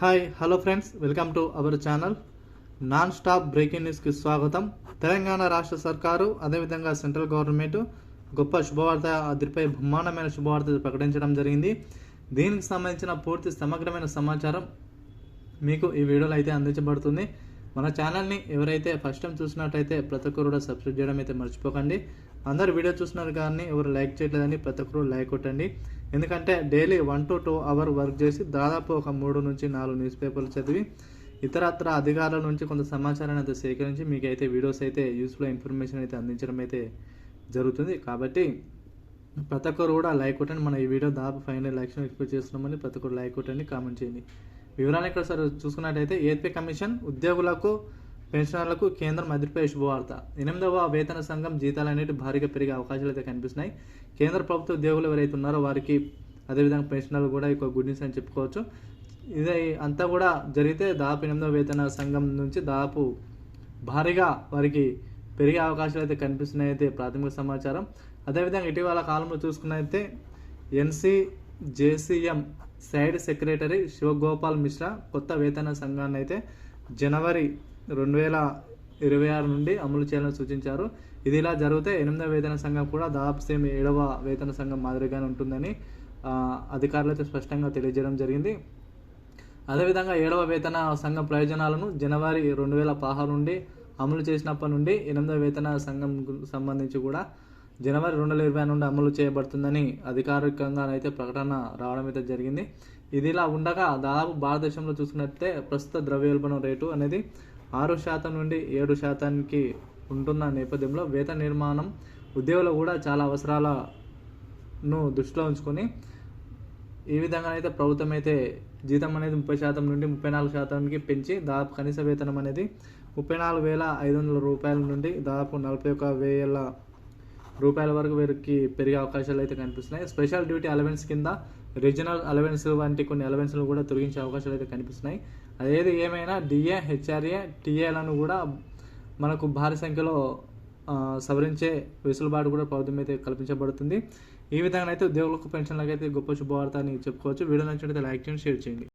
Hi hello friends welcome to our channel non stop breaking న్యూస్కి స్వాగతం. తెలంగాణ రాష్ట్ర సర్కారు అదేవిధంగా సెంట్రల్ గవర్నమెంట్ గొప్ప శుభవార్త అదిరిపై బ్రహ్మాండమైన శుభవార్త ప్రకటించడం జరిగింది. దీనికి సంబంధించిన పూర్తి సమగ్రమైన సమాచారం మీకు ఈ వీడియోలో అయితే అందించబడుతుంది. మన ఛానల్ని ఎవరైతే ఫస్ట్ టైం చూసినట్టయితే ప్రతి ఒక్కరు కూడా సబ్స్క్రైబ్ చేయడం అయితే మర్చిపోకండి. అందరు వీడియో చూస్తున్నారు కానీ ఎవరు లైక్ చేయట్లేదని ప్రతి ఒక్కరు లైక్ కొట్టండి. ఎందుకంటే daily one to two hour work చేసి దాదాపు ఒక మూడు నుంచి నాలుగు న్యూస్ పేపర్లు చదివి ఇతరత్ర అధికారుల నుంచి కొంత సమాచారాన్ని అయితే సేకరించి మీకు అయితే వీడియోస్ అయితే యూస్ఫుల్ ఇన్ఫర్మేషన్ అయితే అందించడం అయితే జరుగుతుంది. కాబట్టి ప్రతి ఒక్కరు కూడా లైక్ కొట్టండి. మన ఈ వీడియో దాదాపు ఫైవ్ హండ్రెడ్ లైక్స్ ఎక్స్పెక్ట్ చేస్తున్నామని ప్రతి ఒక్కరు లైక్ కొట్టండి కామెంట్ చేయండి. వివరాలు ఇక్కడ సార్ చూసుకున్నట్టయితే ఏపీ కమిషన్ ఉద్యోగులకు పెన్షనర్లకు కేంద్రం అదిరిపై శుభవార్త. ఎనిమిదవ వేతన సంఘం జీతాలు అనేవి భారీగా పెరిగే అవకాశాలు అయితే కనిపిస్తున్నాయి. కేంద్ర ప్రభుత్వ ఉద్యోగులు ఎవరైతే ఉన్నారో వారికి అదేవిధంగా పెన్షనర్లు కూడా ఎక్కువ గుడ్ న్యూస్ అని చెప్పుకోవచ్చు. ఇది అంతా కూడా జరిగితే దాదాపు ఎనిమిదవ వేతన సంఘం నుంచి దాదాపు భారీగా వారికి పెరిగే అవకాశాలు అయితే కనిపిస్తున్నాయి అయితే ప్రాథమిక సమాచారం. అదేవిధంగా ఇటీవల కాలంలో చూసుకున్నైతే NC JCM side secretary Shivagopal Mishra కొత్త వేతన సంఘాన్ని అయితే జనవరి రెండు వేల ఇరవై ఆరు నుండి అమలు చేయాలని సూచించారు. ఇది ఇలా జరిగితే ఎనిమిదవ వేతన సంఘం కూడా దాదాపు సేమ్ ఏడవ వేతన సంఘం మాదిరిగానే ఉంటుందని అధికారులతో అధికారులు అయితే స్పష్టంగా తెలియజేయడం జరిగింది. అదేవిధంగా ఏడవ వేతన సంఘం ప్రయోజనాలను జనవరి రెండు వేల పదహారు నుండి అమలు చేసినప్పటి నుండి ఎనిమిదవ వేతన సంఘం సంబంధించి కూడా జనవరి రెండు వేల ఇరవై నుండి అమలు చేయబడుతుందని అధికారికంగా అయితే ప్రకటన రావడం అయితే జరిగింది. ఇది ఇలా ఉండగా దాదాపు భారతదేశంలో చూసుకున్నట్లయితే ప్రస్తుత ద్రవ్యోల్బణం రేటు అనేది ఆరు శాతం నుండి ఏడు శాతానికి ఉంటున్న నేపథ్యంలో వేతన నిర్మాణం ఉద్యోగులు కూడా చాలా అవసరాలను దృష్టిలో ఉంచుకొని ఈ విధంగా అయితే ప్రభుత్వం అయితే జీతం అనేది ముప్పై శాతం నుండి ముప్పై నాలుగు శాతానికి పెంచి దాదాపు కనీస వేతనం అనేది ముప్పై నాలుగు వేల ఐదు వందల రూపాయల నుండి దాదాపు నలభై ఒక వేల రూపాయల వరకు వీరికి పెరిగే అవకాశాలు అయితే కనిపిస్తున్నాయి. స్పెషల్ డ్యూటీ అలవెన్స్ కింద రీజనల్ అలవెన్స్ వంటి కొన్ని అలవెన్స్లు కూడా తొలగించే అవకాశాలు అయితే కనిపిస్తున్నాయి. అదేది ఏమైనా డిఏ హెచ్ఆర్ఏ టీఏలను కూడా మనకు భారీ సంఖ్యలో సవరించే వెసులుబాటు కూడా ప్రభుత్వం అయితే కల్పించబడుతుంది. ఈ విధంగా అయితే ఉద్యోగులకు పెన్షన్లకు అయితే గొప్ప శుభవార్త అని చెప్పుకోవచ్చు. వీడియో నచ్చినట్లయితే లైక్ చేయండి షేర్ చేయండి.